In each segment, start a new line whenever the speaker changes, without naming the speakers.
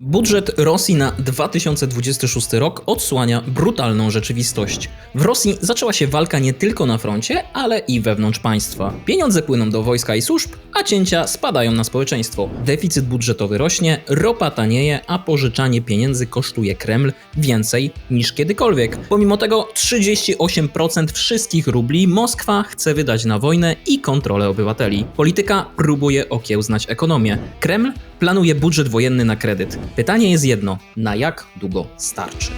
Budżet Rosji na 2026 rok odsłania brutalną rzeczywistość. W Rosji zaczęła się walka nie tylko na froncie, ale i wewnątrz państwa. Pieniądze płyną do wojska i służb, a cięcia spadają na społeczeństwo. Deficyt budżetowy rośnie, ropa tanieje, a pożyczanie pieniędzy kosztuje Kreml więcej niż kiedykolwiek. Pomimo tego 38% wszystkich rubli Moskwa chce wydać na wojnę i kontrolę obywateli. Polityka próbuje okiełznać ekonomię. Kreml planuje budżet wojenny na kredyt. Pytanie jest jedno: na jak długo starczy?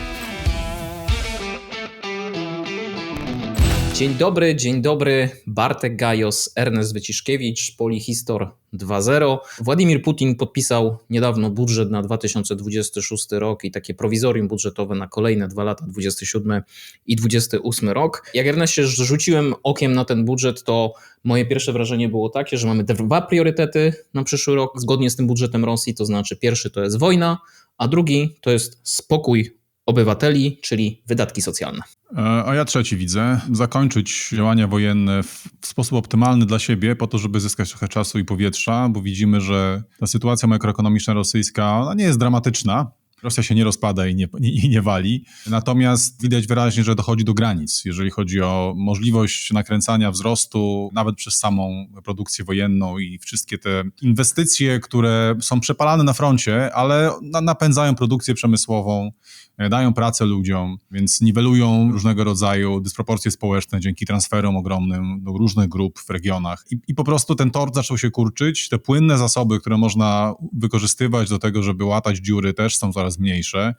Dzień dobry, dzień dobry. Bartek Gajos, Ernest Wyciszkiewicz, Polihistor 2.0. Władimir Putin podpisał niedawno budżet na 2026 rok i takie prowizorium budżetowe na kolejne dwa lata, 27 i 28 rok. Jak Ernestie rzuciłem okiem na ten budżet, to moje pierwsze wrażenie było takie, że mamy dwa priorytety na przyszły rok zgodnie z tym budżetem Rosji, to znaczy pierwszy to jest wojna, a drugi to jest spokój obywateli, czyli wydatki socjalne.
E, a ja trzeci widzę. Zakończyć działania wojenne w, sposób optymalny dla siebie, po to, żeby zyskać trochę czasu i powietrza, bo widzimy, że ta sytuacja makroekonomiczna rosyjska nie jest dramatyczna. Rosja się nie rozpada i nie, i nie wali. Natomiast widać wyraźnie, że dochodzi do granic, jeżeli chodzi o możliwość nakręcania wzrostu, nawet przez samą produkcję wojenną i wszystkie te inwestycje, które są przepalane na froncie, ale napędzają produkcję przemysłową, e, dają pracę ludziom, więc niwelują różnego rodzaju dysproporcje społeczne dzięki transferom ogromnym do różnych grup w regionach. I, I po prostu ten tort zaczął się kurczyć. Te płynne zasoby, które można wykorzystywać do tego, żeby łatać dziury, też są coraz coraz mniejsze.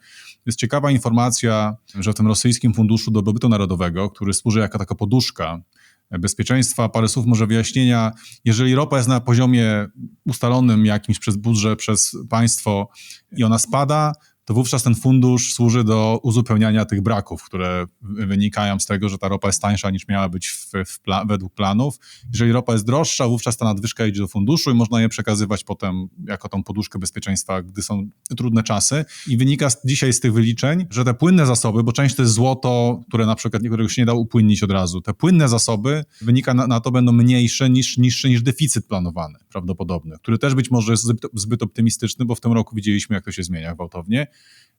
Jest ciekawa informacja, że w tym rosyjskim funduszu dobrobytu narodowego, który służy jako taka poduszka bezpieczeństwa, parę słów może wyjaśnienia. Jeżeli ropa jest na poziomie ustalonym jakimś przez budżet, przez państwo i ona spada, to wówczas ten fundusz służy do uzupełniania tych braków, które wynikają z tego, że ta ropa jest tańsza niż miała być w, w pla według planów. Jeżeli ropa jest droższa, wówczas ta nadwyżka idzie do funduszu i można je przekazywać potem jako tą poduszkę bezpieczeństwa, gdy są trudne czasy. I wynika z, dzisiaj z tych wyliczeń, że te płynne zasoby, bo część to jest złoto, które na przykład niektórego się nie da upłynnić od razu, te płynne zasoby wynika na, na to będą mniejsze niż, niższe niż deficyt planowany prawdopodobny, który też być może jest zbyt, zbyt optymistyczny, bo w tym roku widzieliśmy, jak to się zmienia gwałtownie.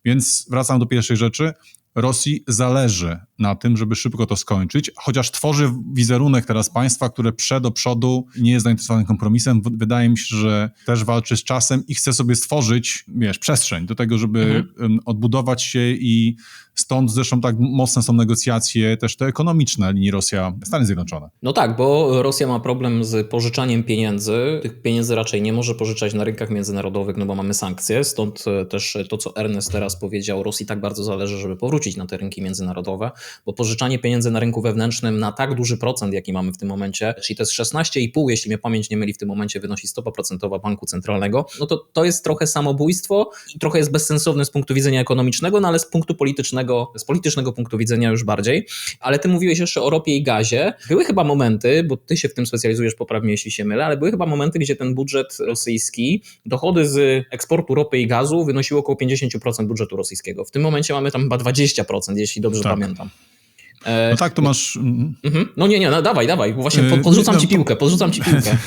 Więc wracam do pierwszej rzeczy. Rosji zależy na tym, żeby szybko to skończyć, chociaż tworzy wizerunek teraz państwa, które przed do przodu nie jest zainteresowanym kompromisem. Wydaje mi się, że też walczy z czasem i chce sobie stworzyć, wiesz, przestrzeń do tego, żeby mhm. odbudować się i stąd zresztą tak mocne są negocjacje też te ekonomiczne linii Rosja-Stany Zjednoczone.
No tak, bo Rosja ma problem z pożyczaniem pieniędzy. Tych pieniędzy raczej nie może pożyczać na rynkach międzynarodowych, no bo mamy sankcje, stąd też to, co Ernest teraz powiedział, Rosji tak bardzo zależy, żeby powrócić na te rynki międzynarodowe, bo pożyczanie pieniędzy na rynku wewnętrznym na tak duży procent, jaki mamy w tym momencie, czyli to jest 16,5, jeśli mnie pamięć nie myli, w tym momencie wynosi stopa procentowa banku centralnego, no to to jest trochę samobójstwo i trochę jest bezsensowne z punktu widzenia ekonomicznego, no ale z punktu politycznego, z politycznego punktu widzenia już bardziej. Ale ty mówiłeś jeszcze o ropie i gazie. Były chyba momenty, bo ty się w tym specjalizujesz, poprawnie jeśli się mylę, ale były chyba momenty, gdzie ten budżet rosyjski, dochody z eksportu ropy i gazu wynosiły około 50% budżetu rosyjskiego. W tym momencie mamy tam chyba 20 20%, jeśli dobrze tak. pamiętam.
E, no tak, to masz.
Mhm. No nie, nie, no dawaj, dawaj. Właśnie e, podrzucam ci piłkę, podrzucam ci piłkę.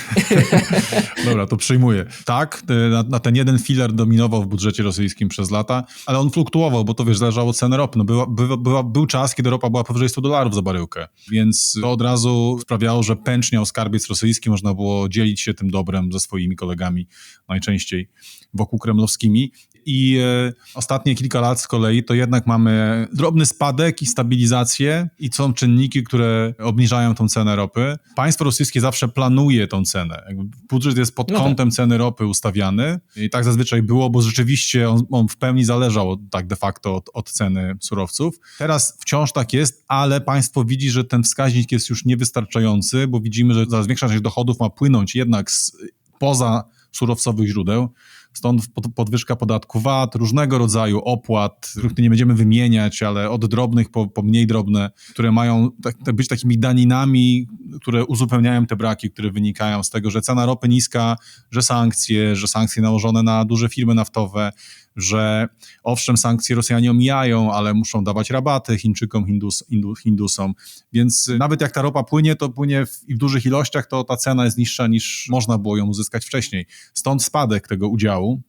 Dobra, to przyjmuję. Tak, na, na, ten jeden filar dominował w budżecie rosyjskim przez lata, ale on fluktuował, bo to wiesz, zależało od ceny ropy. No była, była, była, był czas, kiedy ropa była powyżej 100 dolarów za baryłkę, więc to od razu sprawiało, że pęczniał skarbiec rosyjski, można było dzielić się tym dobrem ze swoimi kolegami najczęściej wokół kremlowskimi i e, ostatnie kilka lat z kolei to jednak mamy drobny spadek i stabilizację i są czynniki, które obniżają tą cenę ropy. Państwo rosyjskie zawsze planuje tą cenę. Budżet jest pod no kątem tak. ceny ropy ustawiany i tak zazwyczaj było, bo rzeczywiście on, on w pełni zależał tak de facto od, od ceny surowców. Teraz wciąż tak jest, ale państwo widzi, że ten wskaźnik jest już niewystarczający, bo widzimy, że coraz większa część dochodów ma płynąć jednak z, poza surowcowych źródeł. Stąd podwyżka podatku VAT, różnego rodzaju opłat, których nie będziemy wymieniać, ale od drobnych po, po mniej drobne, które mają tak, być takimi daninami, które uzupełniają te braki, które wynikają z tego, że cena ropy niska, że sankcje, że sankcje nałożone na duże firmy naftowe, że owszem, sankcje Rosjanie omijają, ale muszą dawać rabaty Chińczykom, Hindus, Hindusom. Więc nawet jak ta ropa płynie, to płynie w, w dużych ilościach, to ta cena jest niższa niż można było ją uzyskać wcześniej. Stąd spadek tego udziału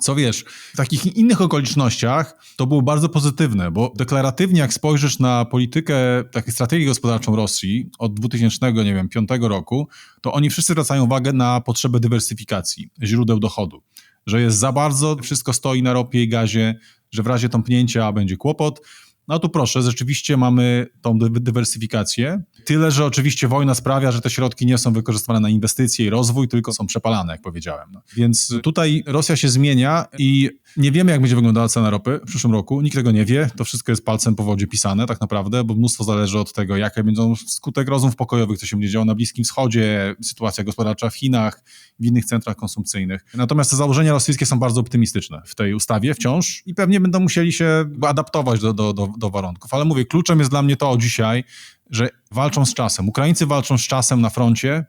Co wiesz, w takich innych okolicznościach to było bardzo pozytywne, bo deklaratywnie jak spojrzysz na politykę, taką strategię gospodarczą Rosji od 2000, nie wiem, 5 roku, to oni wszyscy zwracają uwagę na potrzebę dywersyfikacji źródeł dochodu. Że jest za bardzo, wszystko stoi na ropie i gazie, że w razie tąpnięcia będzie kłopot. No tu proszę, rzeczywiście mamy tą dy- dywersyfikację. Tyle, że oczywiście wojna sprawia, że te środki nie są wykorzystywane na inwestycje i rozwój, tylko są przepalane, jak powiedziałem. No. Więc tutaj Rosja się zmienia i nie wiemy, jak będzie wyglądała cena ropy w przyszłym roku. Nikt tego nie wie. To wszystko jest palcem po wodzie pisane tak naprawdę, bo mnóstwo zależy od tego, jaka będą skutek rozmów pokojowych, co się będzie działo na Bliskim Wschodzie, sytuacja gospodarcza w Chinach, w innych centrach konsumpcyjnych. Natomiast te założenia rosyjskie są bardzo optymistyczne w tej ustawie wciąż i pewnie będą musieli się adaptować do, do, do, do warunków. Ale mówię, kluczem jest dla mnie to dzisiaj, że walczą z czasem. Ukraińcy walczą z czasem na froncie,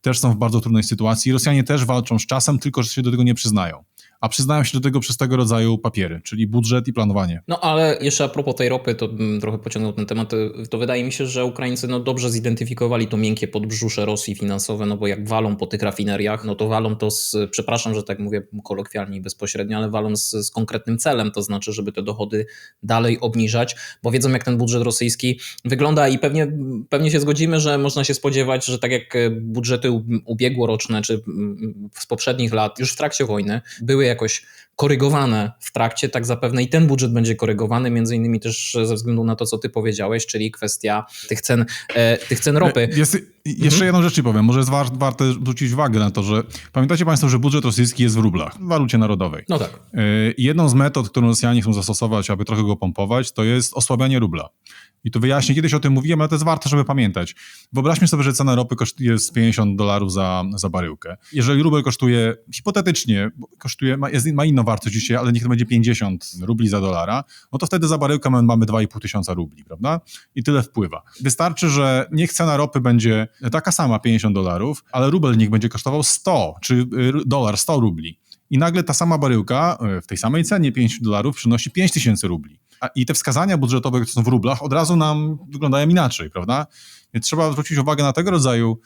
też są w bardzo trudnej sytuacji. Rosjanie też walczą z czasem, tylko że się do tego nie przyznają. A przyznają się do tego przez tego rodzaju papiery, czyli budżet i planowanie.
No ale jeszcze a propos tej ropy, to bym trochę pociągnął ten temat. To wydaje mi się, że Ukraińcy no, dobrze zidentyfikowali to miękkie podbrzusze Rosji finansowe, no bo jak walą po tych rafineriach, no to walą to z, przepraszam, że tak mówię kolokwialnie i bezpośrednio, ale walą z, z konkretnym celem, to znaczy, żeby te dochody dalej obniżać, bo wiedzą jak ten budżet rosyjski wygląda i pewnie, pewnie się zgodzimy, że można się spodziewać, że tak jak budżety ubiegłoroczne czy z poprzednich lat, już w trakcie wojny, były jakoś korygowane w trakcie, tak zapewne i ten budżet będzie korygowany, między innymi też ze względu na to, co ty powiedziałeś, czyli kwestia tych cen, e, tych cen ropy.
Jest, jeszcze mhm. jedną rzecz ci powiem, może jest war, warte zwrócić uwagę na to, że pamiętacie państwo, że budżet rosyjski jest w rublach, w walucie narodowej.
No tak.
E, jedną z metod, którą Rosjanie chcą zastosować, aby trochę go pompować, to jest osłabianie rubla. I tu wyjaśnię, kiedyś o tym mówiłem, ale to jest warto, żeby pamiętać. Wyobraźmy sobie, że cena ropy kosztuje 50 dolarów za, za baryłkę. Jeżeli rubel kosztuje, hipotetycznie, kosztuje, ma, jest, ma inną wartość dzisiaj, ale niech to będzie 50 rubli za dolara, no to wtedy za baryłkę mamy 2,5 tysiąca rubli, prawda? I tyle wpływa. Wystarczy, że niech cena ropy będzie taka sama, 50 dolarów, ale rubel niech będzie kosztował 100, czy y, dolar 100 rubli. I nagle ta sama baryłka y, w tej samej cenie 5 dolarów przynosi 5 tysięcy rubli. I te wskazania budżetowe, które są w rublach, od razu nam wyglądają inaczej, prawda? Więc trzeba zwrócić uwagę na tego rodzaju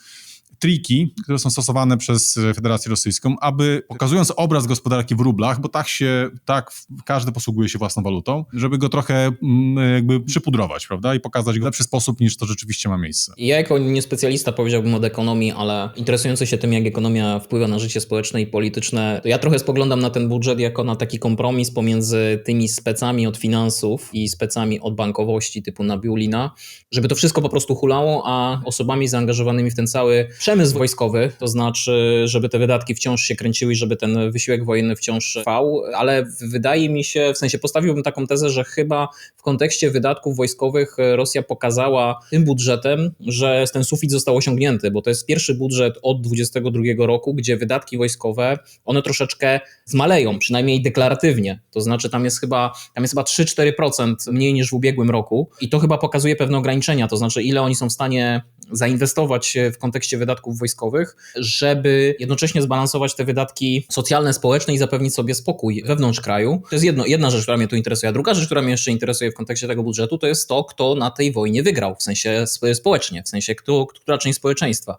triki, które są stosowane przez Federację Rosyjską, aby pokazując obraz gospodarki w rublach, bo tak się, tak każdy posługuje się własną walutą, żeby go trochę mm, jakby przypudrować, prawda? I pokazać go w lepszy sposób niż to rzeczywiście ma miejsce.
Ja jako niespecjalista powiedziałbym od ekonomii, ale interesujący się tym, jak ekonomia wpływa na życie społeczne i polityczne, to ja trochę spoglądam na ten budżet jako na taki kompromis pomiędzy tymi specami od finansów i specami od bankowości typu Nabiulina, żeby to wszystko po prostu hulało, a osobami zaangażowanymi w ten cały przemysł wojskowy, to znaczy, żeby te wydatki wciąż się kręciły i żeby ten wysiłek wojenny wciąż trwał, ale wydaje mi się, w sensie postawiłbym taką tezę, że chyba w kontekście wydatków wojskowych Rosja pokazała tym budżetem, że ten sufit został osiągnięty, bo to jest pierwszy budżet od 2022 roku, gdzie wydatki wojskowe, one troszeczkę zmaleją, przynajmniej deklaratywnie, to znaczy tam jest chyba, tam jest chyba 3-4% mniej niż w ubiegłym roku i to chyba pokazuje pewne ograniczenia, to znaczy ile oni są w stanie zainwestować w kontekście wydatków wojskowych, żeby jednocześnie zbalansować te wydatki socjalne, społeczne i zapewnić sobie spokój wewnątrz kraju. To jest jedno, jedna rzecz, która mnie tu interesuje. A druga rzecz, która mnie jeszcze interesuje w kontekście tego budżetu, to jest to, kto na tej wojnie wygrał, w sensie społecznie, w sensie kto, która część społeczeństwa.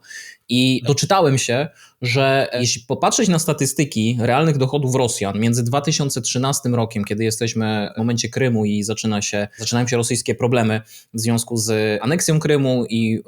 I doczytałem się, że jeśli popatrzeć na statystyki realnych dochodów Rosjan między 2013 rokiem, kiedy jesteśmy w momencie Krymu i zaczyna się, zaczynają się rosyjskie problemy w związku z aneksją Krymu i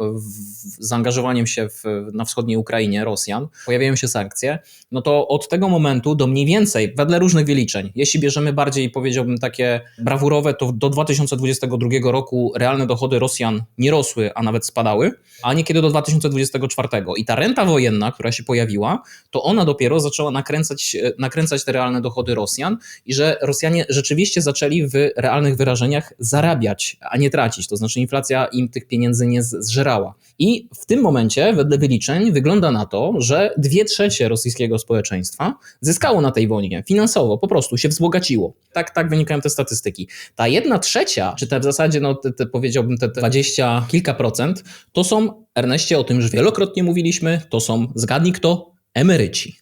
zaangażowaniem się w, na wschodniej Ukrainie Rosjan, pojawiają się sankcje, no to od tego momentu do mniej więcej, wedle różnych wyliczeń, jeśli bierzemy bardziej, powiedziałbym, takie brawurowe, to do 2022 roku realne dochody Rosjan nie rosły, a nawet spadały, a niekiedy do 2024. I ta renta wojenna, która się pojawiła, to ona dopiero zaczęła nakręcać, nakręcać te realne dochody Rosjan i że Rosjanie rzeczywiście zaczęli w realnych wyrażeniach zarabiać, a nie tracić. To znaczy inflacja im tych pieniędzy nie zżerała. I w tym momencie, wedle wyliczeń, wygląda na to, że dwie trzecie rosyjskiego społeczeństwa zyskało na tej wojnie finansowo, po prostu się wzbogaciło. Tak, tak wynikają te statystyki. Ta jedna trzecia, czy te w zasadzie, no, te, te, powiedziałbym, te dwadzieścia kilka procent, to są, Erneście, o tym już wielokrotnie mówiliśmy, to są, zgadnij kto, emeryci.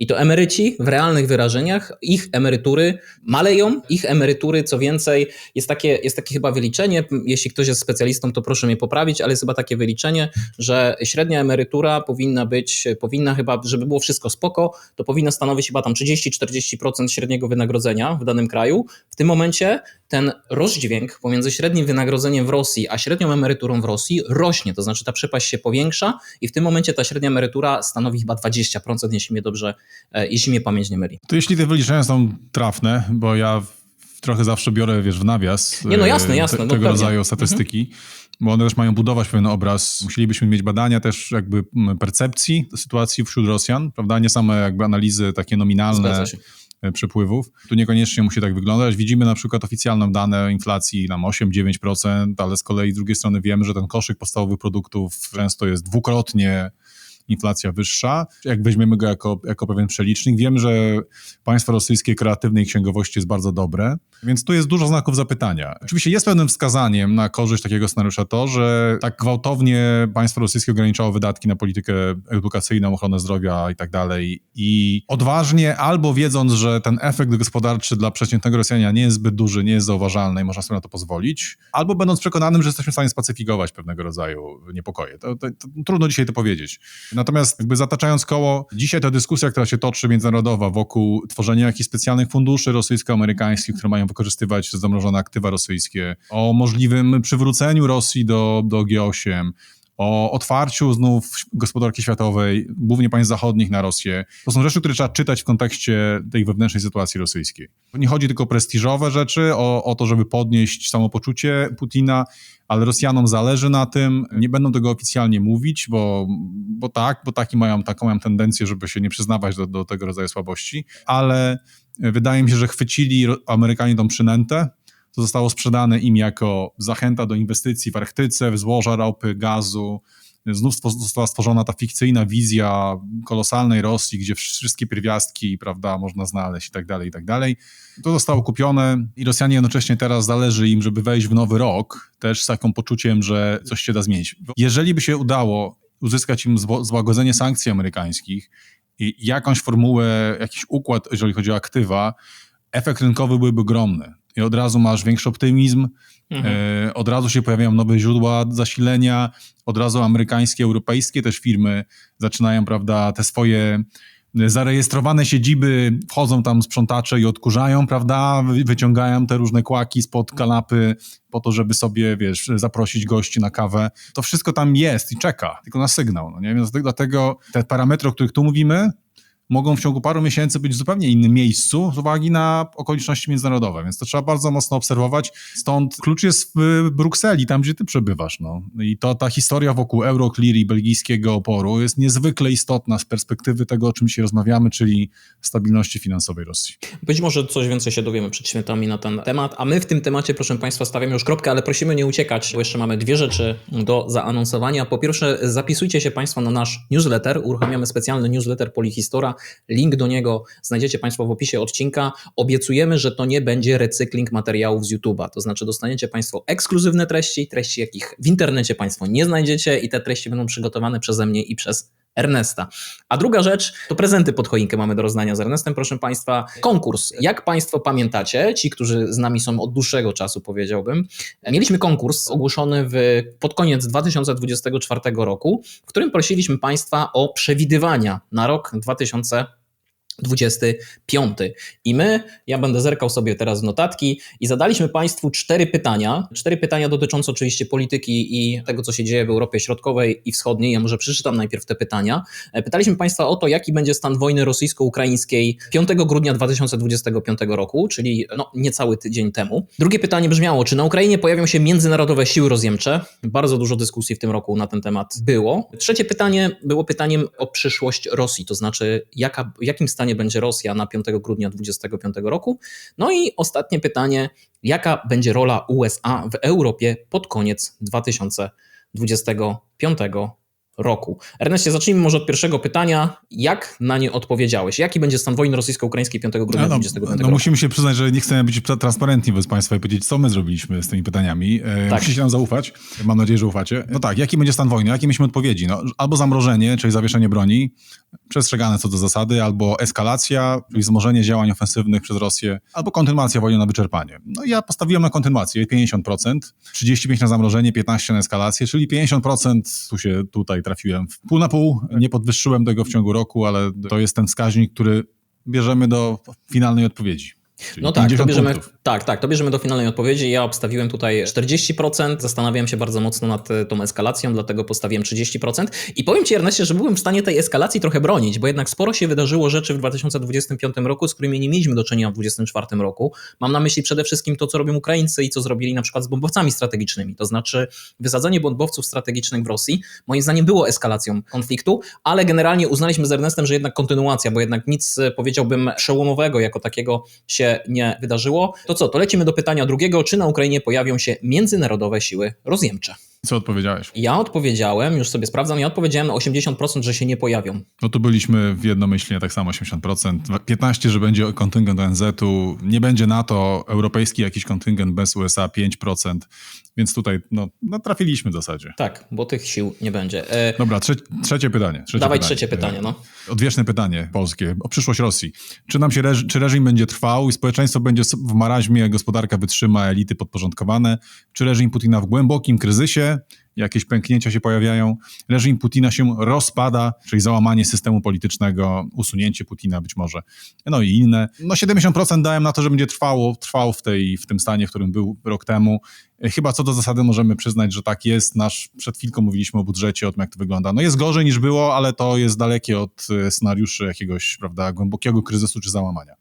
I to emeryci w realnych wyrażeniach, ich emerytury maleją, ich emerytury, co więcej, jest takie, jest takie chyba wyliczenie, jeśli ktoś jest specjalistą, to proszę mnie poprawić, ale jest chyba takie wyliczenie, że średnia emerytura powinna być, powinna chyba, żeby było wszystko spoko, to powinna stanowić chyba tam 30-40% średniego wynagrodzenia w danym kraju. W tym momencie ten rozdźwięk pomiędzy średnim wynagrodzeniem w Rosji a średnią emeryturą w Rosji rośnie, to znaczy ta przepaść się powiększa i w tym momencie ta średnia emerytura stanowi chyba 20%, jeśli mnie dobrze, e, jeśli mnie pamięć nie myli.
To jeśli te wyliczenia są trafne, bo ja trochę zawsze biorę, wiesz, w nawias
Nie, no jasne,
e,
jasne,
te,
no
tego
pewnie.
rodzaju statystyki, bo one też mają budować pewien obraz. Musielibyśmy mieć badania też jakby percepcji sytuacji wśród Rosjan, prawda? Nie same jakby analizy takie nominalne przepływów. Tu niekoniecznie musi tak wyglądać. Widzimy na przykład oficjalne dane inflacji nam 8-9%, ale z kolei z drugiej strony wiemy, że ten koszyk podstawowych produktów często jest dwukrotnie inflacja wyższa. Jak weźmiemy go jako, jako pewien przelicznik, wiemy, że państwo rosyjskie kreatywnej księgowości jest bardzo dobre, więc tu jest dużo znaków zapytania. Oczywiście jest pewnym wskazaniem na korzyść takiego scenariusza to, że tak gwałtownie państwo rosyjskie ograniczało wydatki na politykę edukacyjną, ochronę zdrowia i tak dalej i odważnie albo wiedząc, że ten efekt gospodarczy dla przeciętnego Rosjania nie jest zbyt duży, nie jest zauważalny i można sobie na to pozwolić, albo będąc przekonanym, że jesteśmy w stanie spacyfikować pewnego rodzaju niepokoje. To, to, to trudno dzisiaj to powiedzieć. Natomiast jakby zataczając koło, dzisiaj ta dyskusja, która się toczy międzynarodowa wokół tworzenia jakichś specjalnych funduszy rosyjsko-amerykańskich, które mają wykorzystywać zamrożone aktywa rosyjskie, o możliwym przywróceniu Rosji do, do G8, o otwarciu znów gospodarki światowej, głównie państw zachodnich na Rosję. To są rzeczy, które trzeba czytać w kontekście tej wewnętrznej sytuacji rosyjskiej. Nie chodzi tylko o prestiżowe rzeczy, o, o to, żeby podnieść samopoczucie Putina, ale Rosjanom zależy na tym, nie będą tego oficjalnie mówić, bo, bo tak, bo taki mają, taką mają tendencję, żeby się nie przyznawać do, do tego rodzaju słabości, ale wydaje mi się, że chwycili Amerykanie tą przynętę, zostało sprzedane im jako zachęta do inwestycji w Arktyce, w złoża ropy, gazu. Znów została stworzona ta fikcyjna wizja kolosalnej Rosji, gdzie wszystkie pierwiastki, prawda, można znaleźć i tak dalej, i tak dalej. To zostało kupione i Rosjanie jednocześnie teraz zależy im, żeby wejść w nowy rok, też z takim poczuciem, że coś się da zmienić. Jeżeli by się udało uzyskać im złagodzenie sankcji amerykańskich i jakąś formułę, jakiś układ, jeżeli chodzi o aktywa, efekt rynkowy byłby ogromny i od razu masz większy optymizm, mhm. e, od razu się pojawiają nowe źródła zasilenia, od razu amerykańskie, europejskie też firmy zaczynają, prawda, te swoje zarejestrowane siedziby, wchodzą tam sprzątacze i odkurzają, prawda, wyciągają te różne kłaki spod kanapy po to, żeby sobie, wiesz, zaprosić gości na kawę. To wszystko tam jest i czeka, tylko na sygnał, no nie? Więc dlatego te parametry, o których tu mówimy, mogą w ciągu paru miesięcy być w zupełnie innym miejscu z uwagi na okoliczności międzynarodowe, więc to trzeba bardzo mocno obserwować. Stąd klucz jest w Brukseli, tam gdzie ty przebywasz. No. I to ta historia wokół Euroclear i belgijskiego oporu jest niezwykle istotna z perspektywy tego, o czym dzisiaj rozmawiamy, czyli stabilności finansowej Rosji.
Być może coś więcej się dowiemy przed świętami na ten temat, a my w tym temacie, proszę Państwa, stawiamy już kropkę, ale prosimy nie uciekać, bo jeszcze mamy dwie rzeczy do zaanonsowania. Po pierwsze, zapisujcie się Państwo na nasz newsletter. Uruchamiamy specjalny newsletter Polihistora Link do niego znajdziecie Państwo w opisie odcinka. Obiecujemy, że to nie będzie recykling materiałów z YouTube'a. To znaczy, dostaniecie Państwo ekskluzywne treści, treści, jakich w internecie Państwo nie znajdziecie, i te treści będą przygotowane przeze mnie i przez Ernesta. A druga rzecz to prezenty pod choinkę mamy do rozdania z Ernestem, proszę Państwa. Konkurs. Jak Państwo pamiętacie, ci, którzy z nami są od dłuższego czasu, powiedziałbym, mieliśmy konkurs ogłoszony w, pod koniec 2024 roku, w którym prosiliśmy Państwa o przewidywania na rok 2024. 25. I my, ja będę zerkał sobie teraz w notatki i zadaliśmy Państwu cztery pytania. Cztery pytania dotyczące oczywiście polityki i tego, co się dzieje w Europie Środkowej i Wschodniej. Ja może przeczytam najpierw te pytania. Pytaliśmy Państwa o to, jaki będzie stan wojny rosyjsko-ukraińskiej 5 grudnia 2025 roku, czyli no, niecały tydzień temu. Drugie pytanie brzmiało, czy na Ukrainie pojawią się międzynarodowe siły rozjemcze? Bardzo dużo dyskusji w tym roku na ten temat było. Trzecie pytanie było pytaniem o przyszłość Rosji, to znaczy jaka, jakim stanie będzie Rosja na 5 grudnia 2025 roku. No i ostatnie pytanie, jaka będzie rola USA w Europie pod koniec 2025 roku. Ernestie, zacznijmy może od pierwszego pytania. Jak na nie odpowiedziałeś? Jaki będzie stan wojny rosyjsko-ukraińskiej 5 grudnia
No,
2025
no,
roku?
musimy się przyznać, że nie chcemy być transparentni wobec Państwa i powiedzieć, co my zrobiliśmy z tymi pytaniami. E,
Tak.
Musicie nam zaufać. Mam nadzieję, że ufacie. No tak, jaki będzie stan wojny? Jakie mieliśmy odpowiedzi? No, albo zamrożenie, czyli zawieszenie broni, przestrzegane co do zasady, albo eskalacja, czyli wzmożenie działań ofensywnych przez Rosję, albo kontynuacja wojny na wyczerpanie. No ja postawiłem na kontynuację 50%, 35% na zamrożenie, 15% na eskalację, czyli 50% tu się tutaj trafiłem w pół na pół. Nie podwyższyłem tego w ciągu roku, ale to jest ten wskaźnik, który bierzemy do finalnej odpowiedzi.
No tak, to
50
bierzemy,
punktów.
Tak, tak, to bierzemy do finalnej odpowiedzi. Ja obstawiłem tutaj 40%, zastanawiałem się bardzo mocno nad e, tą eskalacją, dlatego postawiłem 30%. I powiem Ci, Erneście, że byłem w stanie tej eskalacji trochę bronić, bo jednak sporo się wydarzyło rzeczy w 2025 roku, z którymi nie mieliśmy do czynienia w 2024 roku. Mam na myśli przede wszystkim to, co robią Ukraińcy i co zrobili na przykład z bombowcami strategicznymi. To znaczy wysadzenie bombowców strategicznych w Rosji, moim zdaniem było eskalacją konfliktu, ale generalnie uznaliśmy z Ernestem, że jednak kontynuacja, bo jednak nic, e, powiedziałbym, przełomowego jako takiego się nie wydarzyło. To co, to lecimy do pytania drugiego. Czy na Ukrainie pojawią się międzynarodowe siły rozjemcze?
Co odpowiedziałeś?
Ja odpowiedziałem, już sobie sprawdzam, ja odpowiedziałem na 80%, że się nie pojawią.
No tu byliśmy w jednomyślnie tak samo 80%. 15%, że będzie kontyngent ONZ-u, nie będzie NATO, europejski jakiś kontyngent bez USA 5%, więc tutaj no, no trafiliśmy w zasadzie.
Tak, bo tych sił nie będzie. E,
Dobra, trze trzecie pytanie. Trzecie
dawaj
pytanie.
trzecie pytanie, no.
Odwieczne pytanie polskie o przyszłość Rosji. Czy nam się reż czy reżim będzie trwał i społeczeństwo będzie w maraźmie, gospodarka wytrzyma, elity podporządkowane? Czy reżim Putina w głębokim kryzysie, jakieś pęknięcia się pojawiają? Reżim Putina się rozpada, czyli załamanie systemu politycznego, usunięcie Putina być może, no i inne. No 70% dałem na to, że będzie trwało, trwał w, tej, w tym stanie, w którym był rok temu. Chyba co do zasady możemy przyznać, że tak jest. Nasz, przed chwilką mówiliśmy o budżecie, o tym, jak to wygląda. No jest gorzej niż było, ale to jest dalekie od e, scenariuszy jakiegoś, prawda, głębokiego kryzysu czy załamania.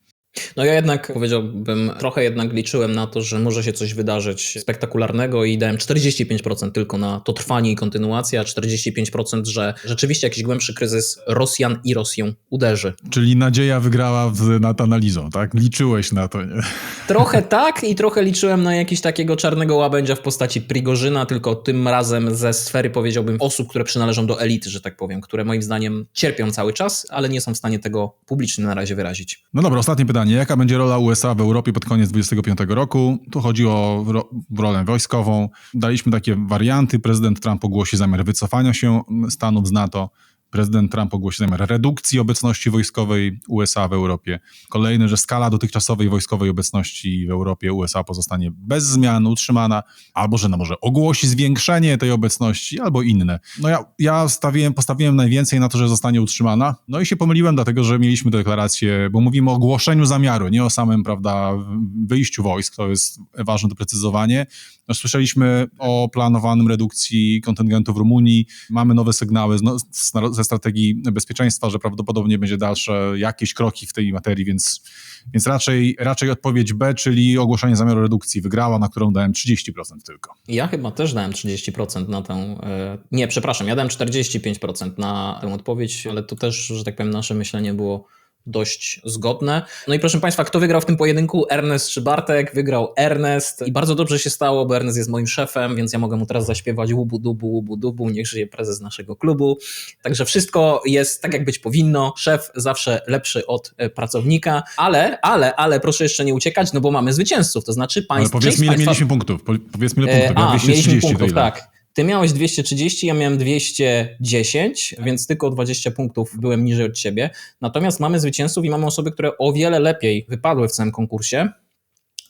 No ja jednak powiedziałbym, trochę jednak liczyłem na to, że może się coś wydarzyć spektakularnego i dałem 45% tylko na to trwanie i kontynuację, a 45%, że rzeczywiście jakiś głębszy kryzys Rosjan i Rosję uderzy.
Czyli nadzieja wygrała w, nad analizą, tak? Liczyłeś na to, nie?
Trochę tak i trochę liczyłem na jakiś takiego czarnego łabędzia w postaci Prigorzyna, tylko tym razem ze sfery powiedziałbym osób, które przynależą do elity, że tak powiem, które moim zdaniem cierpią cały czas, ale nie są w stanie tego publicznie na razie wyrazić.
No dobra, ostatnie pytanie. Jaka będzie rola USA w Europie pod koniec 2025 roku? Tu chodzi o ro rolę wojskową. Daliśmy takie warianty. Prezydent Trump ogłosi zamiar wycofania się Stanów z NATO. Prezydent Trump ogłosi zamiar redukcji obecności wojskowej USA w Europie. Kolejny, że skala dotychczasowej wojskowej obecności w Europie USA pozostanie bez zmian, utrzymana, albo że no może ogłosi zwiększenie tej obecności, albo inne. No ja, ja stawiłem, postawiłem najwięcej na to, że zostanie utrzymana. No i się pomyliłem, dlatego że mieliśmy deklarację, bo mówimy o ogłoszeniu zamiaru, nie o samym, prawda, wyjściu wojsk, to jest ważne doprecyzowanie. No, słyszeliśmy o planowanym redukcji kontyngentu w Rumunii, mamy nowe sygnały z, no, z, ze strategii bezpieczeństwa, że prawdopodobnie będzie dalsze jakieś kroki w tej materii, więc, więc raczej, raczej odpowiedź B, czyli ogłoszenie zamiaru redukcji wygrała, na którą dałem 30% tylko.
Ja chyba też dałem 30% na tę. e, Nie, przepraszam, ja dałem 45% na tę odpowiedź, ale to też, że tak powiem, nasze myślenie było dość zgodne. No i proszę Państwa, kto wygrał w tym pojedynku? Ernest czy Bartek? Wygrał Ernest i bardzo dobrze się stało, bo Ernest jest moim szefem, więc ja mogę mu teraz zaśpiewać łubu dubu, łubu dubu, niech żyje prezes naszego klubu. Także wszystko jest tak, jak być powinno. Szef zawsze lepszy od e, pracownika, ale, ale, ale proszę jeszcze nie uciekać, no bo mamy zwycięzców, to znaczy
Ale
państwo...
powiedzmy, ile mieliśmy punktów. Po, powiedzmy, ile punktów. Ja
E, a,
230
mieliśmy
to
punktów, tak. Ty miałeś 230, ja miałem 210, więc tylko o 20 punktów byłem niżej od ciebie. Natomiast mamy zwycięzców i mamy osoby, które o wiele lepiej wypadły w całym konkursie.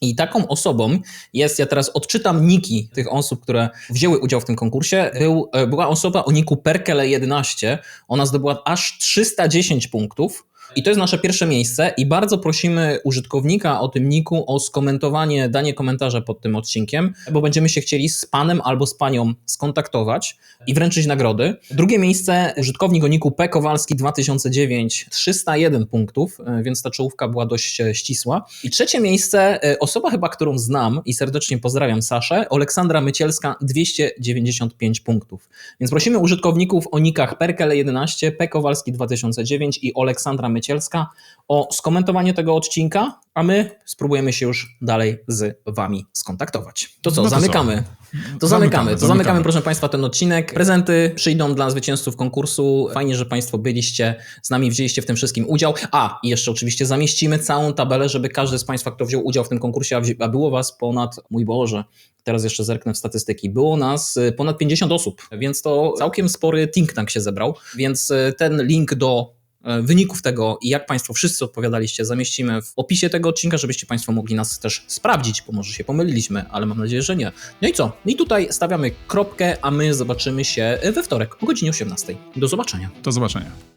I taką osobą jest, ja teraz odczytam niki tych osób, które wzięły udział w tym konkursie. Był, e, była osoba o niku Perkele11. Ona zdobyła aż 310 punktów. I to jest nasze pierwsze miejsce i bardzo prosimy użytkownika o tym niku o skomentowanie, danie komentarza pod tym odcinkiem, bo będziemy się chcieli z panem albo z panią skontaktować i wręczyć nagrody. Drugie miejsce użytkownik o niku P. Kowalski 2009, 301 punktów, e, więc ta czołówka była dość e, ścisła. I trzecie miejsce, e, osoba chyba, którą znam i serdecznie pozdrawiam Saszę, Aleksandra Mycielska 295 punktów. Więc prosimy użytkowników o nikach Perkele11, P. Kowalski 2009 i Aleksandra Mycielska Mycielska o skomentowanie tego odcinka, a my spróbujemy się już dalej z Wami skontaktować. To co,
No to co?
zamykamy. To zamykamy, to zamykamy, proszę Państwa, ten odcinek. Prezenty przyjdą dla zwycięzców konkursu. Fajnie, że Państwo byliście z nami, wzięliście w tym wszystkim udział. A, i jeszcze oczywiście zamieścimy całą tabelę, żeby każdy z Państwa, kto wziął udział w tym konkursie, a, wzi- a było Was ponad, mój Boże, teraz jeszcze zerknę w statystyki, było nas y, ponad 50 osób, więc to całkiem spory think tank się zebrał, więc y, ten link do wyników tego i jak Państwo wszyscy odpowiadaliście, zamieścimy w opisie tego odcinka, żebyście Państwo mogli nas też sprawdzić, bo może się pomyliliśmy, ale mam nadzieję, że nie. No i co? I tutaj stawiamy kropkę, a my zobaczymy się we wtorek o godzinie 18. Do zobaczenia.
Do zobaczenia.